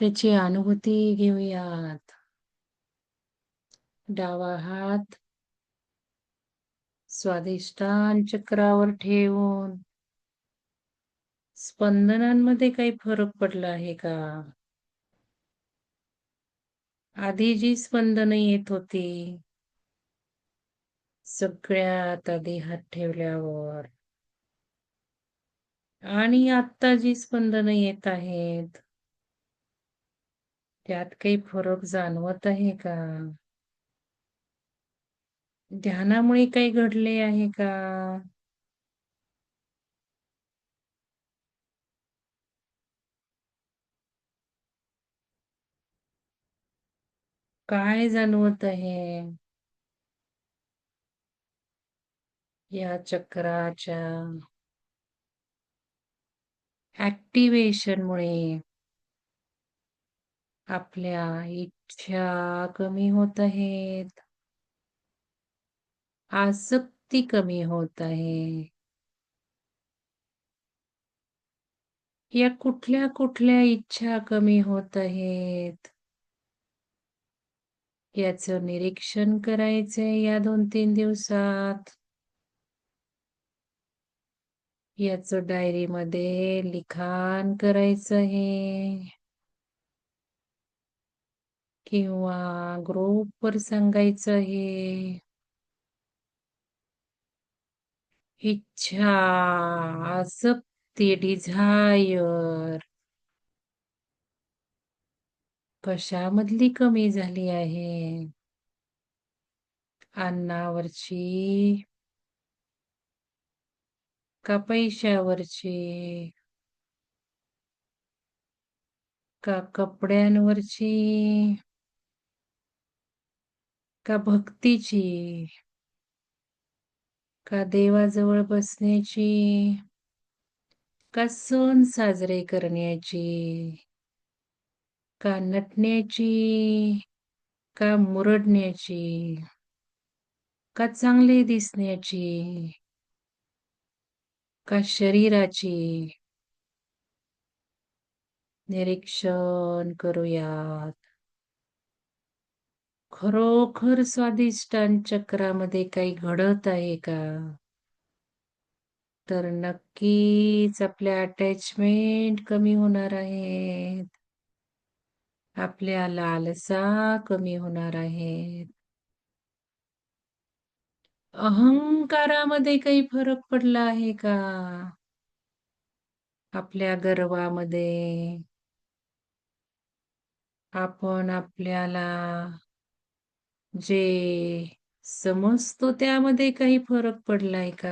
त्याची अनुभूती घेऊयात. डावा हात. स्वादिष्टान चक्रावर ठेवून. स्पंदनांमध्ये काही फरक पडला आहे का? आधी जी स्पंदन येत होती सगळ्यात आधी हात ठेवल्यावर. आणि आता जी स्पंदन येत आहेत त्यात काही फरक जाणवत आहे का? ध्यानामुळे काही घडले आहे का? काय जाणवत आहे? या चक्राच्या ऍक्टिवेशनमुळे आपल्या इच्छा कमी होत आहेत. आसक्ती कमी होत आहे. या कुठल्या कुठल्या इच्छा कमी होत आहेत? याचं निरीक्षण करायचंय या दोन तीन दिवसात. याचं डायरीमध्ये लिखाण करायचं आहे. किंवा ग्रुपवर सांगायचं आहे. इच्छा आसक्ती डिझायर. कशामधली कमी झाली आहे? अन्नावरची का पैशावरचे? का कपड्यांवरची? का भक्तीची? का देवाजवळ बसण्याची? का सण साजरे करण्याची? का नटण्याची? का मुरडण्याची? का चांगले दिसण्याची? का शरीराची निरीक्षण करूयात. खरोखर स्वादिष्टान चक्रामध्ये काही घडत आहे का? तर नक्कीच आपल्या अटॅचमेंट कमी होणार आहेत. आपल्या लालसा कमी होणार आहेत. अहंकारामध्ये काही फरक पडला आहे का? आपल्या गर्वामध्ये? आपण आपल्याला जे समजतो त्यामध्ये काही फरक पडलाय का?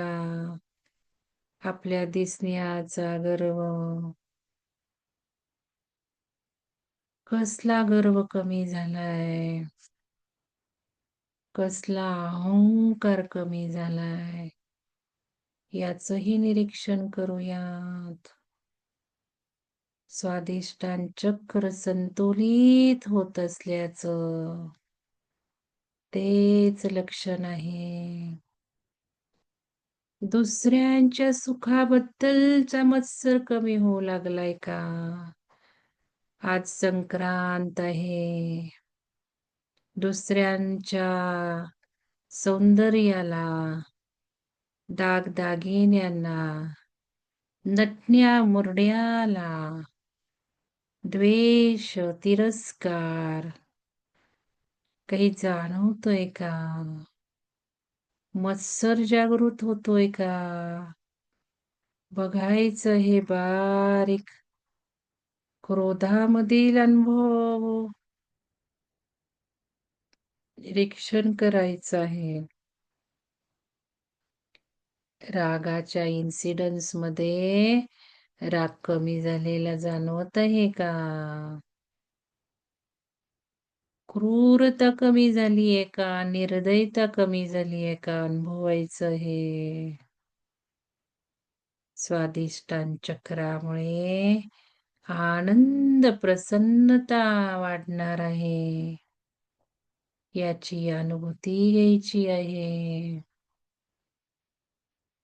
आपल्या दिसण्याचा गर्व? कसला गर्व कमी झालाय? कसला अहंकार कमी झालाय. याचही निरीक्षण करूयात. स्वादिष्टान चक्र संतुलित होत असल्याचं. तेच लक्षण आहे दुसऱ्यांच्या सुखाबद्दलचा मत्सर कमी होऊ लागलाय का? आज संक्रांत आहे. दुसऱ्यांच्या सौंदर्याला दागदागिन्यांना नटण्या मुरड्याला द्वेष तिरस्कार. काही जाणवतोय का? मत्सर जागृत होतोय का? बघायचं हे बारीक क्रोधामधील अनुभव. निरीक्षण करायचं आहे. रागाच्या इन्सिडन्समध्ये राग कमी झालेला जाणवत आहे का? क्रूरता कमी झालीये का? निर्दयता कमी झालीये का? अनुभवायचं हे स्वादिष्टान चक्रामुळे आनंद प्रसन्नता वाढणार आहे. याची अनुभूती घ्यायची आहे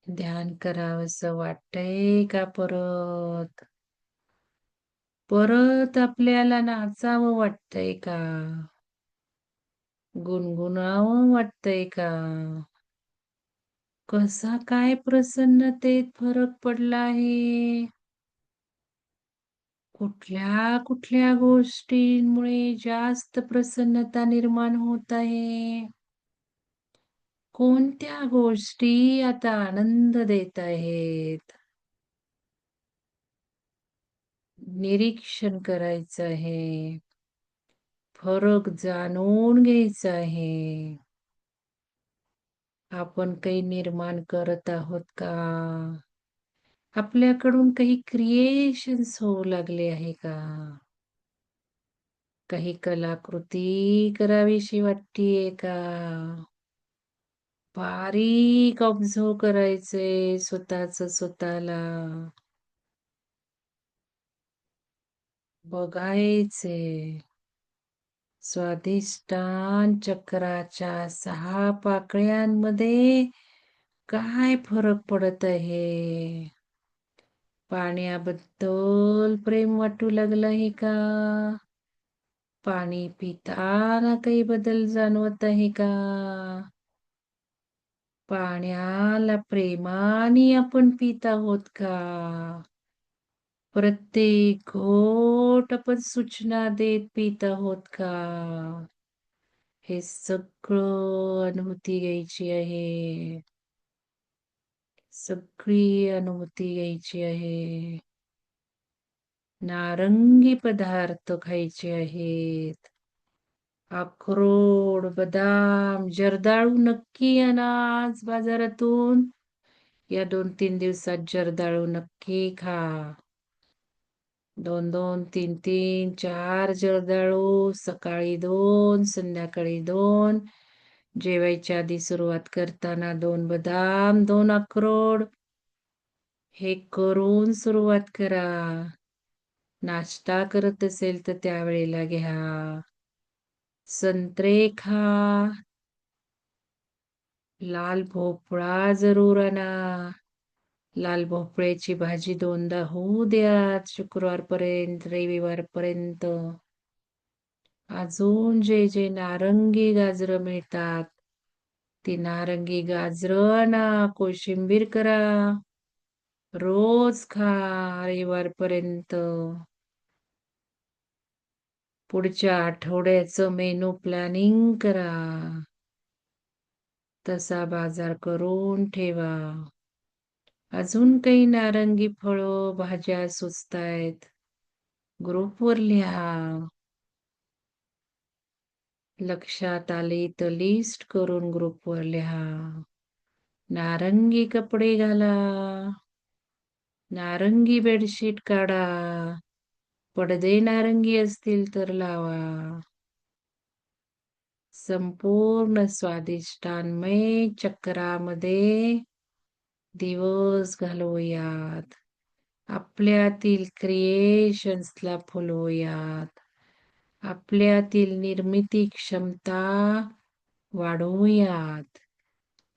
ध्यान करावंसं वाटतंय का परत? परत आपल्याला नाचावं वाटतंय का? गुणगुणावं वाटतंय का? कसा काय प्रसन्नतेत फरक पडला आहे? कुठल्या कुठल्या गोष्टींमुळे जास्त प्रसन्नता निर्माण होत आहे? कोणत्या गोष्टी आता आनंद देत आहेत? निरीक्षण करायचं आहे. फरक जाणून घ्यायचा आहे. आपण काही निर्माण करत आहोत का? आपल्याकडून काही क्रिएशन्स होऊ लागले आहे का? काही कलाकृती करावीशी वाटतीये का? बारीक ऑब्झर्व करायचे स्वतःच स्वतःला. बघायचे. स्वाधिष्ठान चक्राच्या सहा पाकळ्यांमध्ये काय फरक पडत आहे? पाण्याबद्दल प्रेम वाटू लागलं आहे का? पाणी पिताना काही बदल जाणवत आहे का? पाण्याला प्रेमाने आपण पित आहोत का? प्रत्येक घोट आपण सूचना देत पित आहोत का? हे सगळं अनुभूती घ्यायची आहे. सगळी अनुभूती घ्यायची आहे. नारंगी पदार्थ खायचे आहेत. अक्रोड, बदाम, जर्दाळू नक्की अनाज बाजारातून. या दोन तीन दिवसात जर्दाळू नक्की खा. दोन दोन तीन तीन चार जर्दाळू सकाळी दोन संध्याकाळी दोन जेवायच्या आधी सुरुवात करताना दोन बदाम दोन अक्रोड. हे करून सुरुवात करा. नाश्ता करत असेल तर त्यावेळेला घ्या. संत्रे खा. लाल भोपळा जरूर आणा. लाल भोपळ्याची भाजी दोनदा होऊ द्या शुक्रवारपर्यंत रविवारपर्यंत. अजून जे जे नारंगी गाजरं मिळतात ती नारंगी गाजरं आणा कोशिंबीर करा. रोज खा रविवारपर्यंत. पुढच्या आठवड्याचं मेनू प्लॅनिंग करा. तसा बाजार करून ठेवा. अजून काही नारंगी फळं भाज्या सुचतायत. ग्रुपवर लिहा. लक्षात आली तर लिस्ट करून ग्रुपवर लिहा. नारंगी कपडे घाला. नारंगी बेडशीट काढा. पडदे नारंगी असतील तर लावा. संपूर्ण स्वादिष्टांमय चक्रामध्ये दिवस घालवूयात. आपल्यातील क्रिएशन्सला फुलवूयात. आपल्यातील निर्मिती क्षमता वाढवूयात.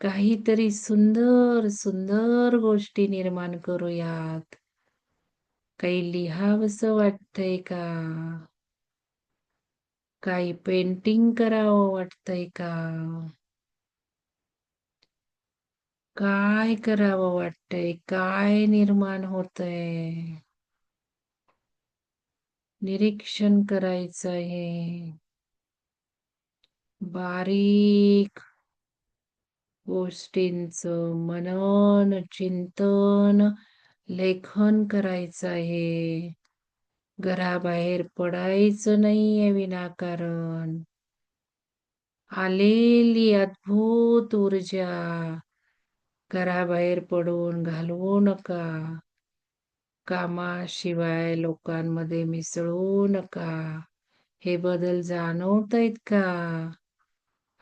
काहीतरी सुंदर सुंदर गोष्टी निर्माण करूयात. काही लिहावंसं वाटतंय का? काही पेंटिंग करावं वाटतंय का? काय करावं वाटतंय? काय निर्माण होतंय? निरीक्षण करायचं आहे. बारीक गोष्टींच मनन चिंतन लेखन करायचं आहे. घराबाहेर पडायचं नाहीये विनाकारण. आलेली अद्भुत ऊर्जा. घराबाहेर पडून घालवू नका. कामाशिवाय लोकांमध्ये मिसळू नका. हे बदल जाणवतायत का?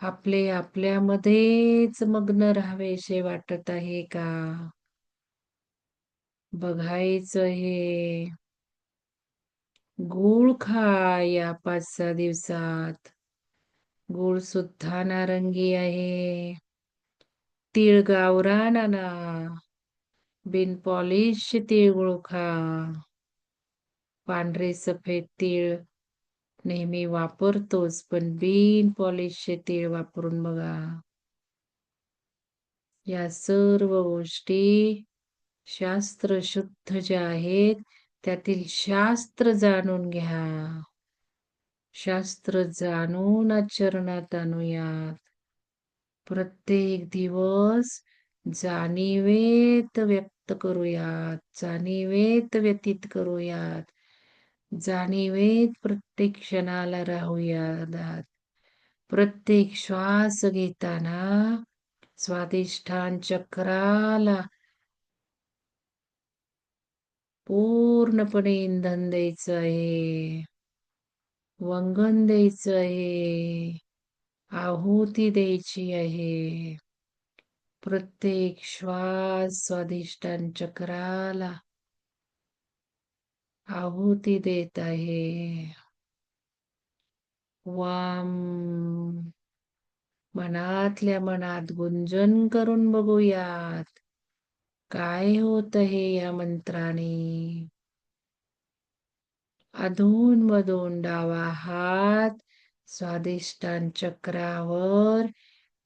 आपले आपल्यामध्येच मग्न राहावेसे वाटत आहे का? बघायचं हे. गूळ खा या पाच सहा दिवसात. गूळ सुद्धा नारंगी आहे. तीळ गावरान आणा बिन पॉलिश तीळ खा. पांढरे सफेद तीळ नेहमी वापरतोच पण बिन पॉलिशचे तीळ वापरून बघा. या सर्व गोष्टी शास्त्र शुद्ध ज्या आहेत त्यातील शास्त्र जाणून घ्या. शास्त्र जाणून आचरणात आणूयात. प्रत्येक दिवस जाणीवेत व्यक्त करूयात जाणीवेत व्यतीत करूयात जाणीवेत प्रत्येक क्षणाला राहूयात प्रत्येक श्वास घेताना स्वाधिष्ठान चक्राला पूर्णपणे इंधन द्यायचं आहे. वंगण द्यायचं आहे. आहुती द्यायची आहे. प्रत्येक श्वास स्वादिष्टान चक्राला आहुती देत आहे. वाम मनातल्या मनात गुंजन करून बघूयात. काय होत आहे या मंत्राने? अधून मधून डावा हात स्वादिष्टान चक्रावर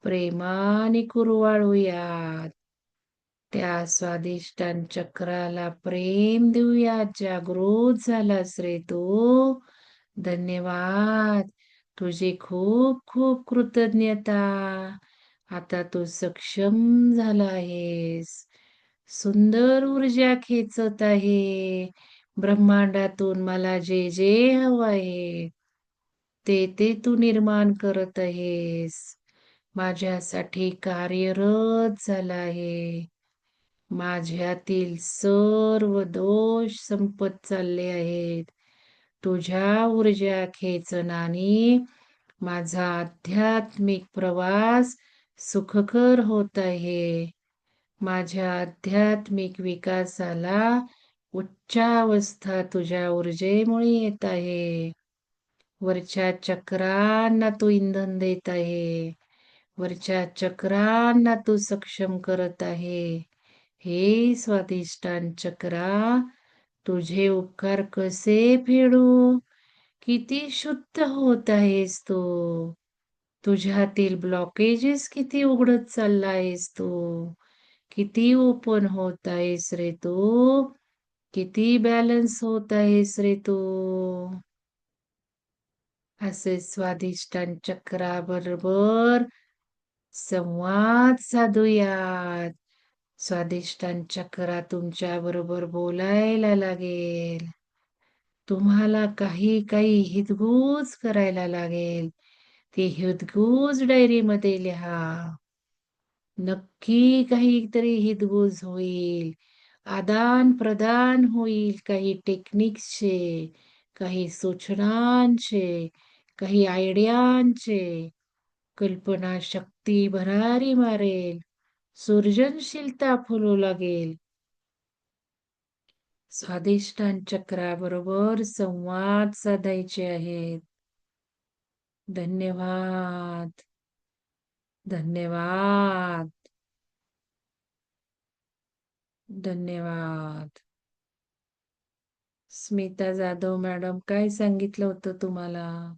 प्रेमाने कुरवाळूयात त्या स्वादिष्टान चक्राला प्रेम देऊयात जागृत झालास रे तू. धन्यवाद. तुझी खूप खूप कृतज्ञता. आता तू सक्षम झाला आहेस. सुंदर ऊर्जा खेचत आहे. ब्रह्मांडातून मला जे जे हवं आहे ते ते तू निर्माण करत आहेस. माझ्यासाठी कार्यरत झाला आहे. माझ्यातील सर्व दोष संपत चालले आहेत. तुझ्या ऊर्जा खेचनाने माझा आध्यात्मिक प्रवास सुखकर होत आहे. माझ्या आध्यात्मिक विकासाला उच्चावस्था तुझ्या ऊर्जेमुळे येत आहे. वरच्या चक्रांना तू इंधन देत आहे. वरच्या चक्रांना तू सक्षम करत आहे. हे स्वादिष्टान चक्रा तुझे उपकार कसे फेडू? किती शुद्ध होत आहेस तू? तुझ्यातील ब्लॉकेजेस किती उघडत चालला आहेस तू? किती ओपन होत आहेस रे तू? किती बॅलन्स होत आहेस रे तू? असे स्वादिष्टान चक्राबरोबर संवाद साधूयात. स्वादिष्टांच्या तुमच्या बरोबर बोलायला लागेल. तुम्हाला काही काही हितगुज करायला लागेल. ती हितगुज डायरीमध्ये लिहा. नक्की काहीतरी हितगुज होईल. आदान प्रदान होईल काही टेक्निक्सचे काही सूचनांचे काही आयडियांचे. कल्पना शक्ती भरारी मारेल. सृजनशीलता फुलू लागेल. स्वादिष्टान चक्राबरोबर संवाद साधायचे आहेत. धन्यवाद. धन्यवाद. धन्यवाद. स्मिता जाधव मॅडम काय सांगितलं होतं तुम्हाला?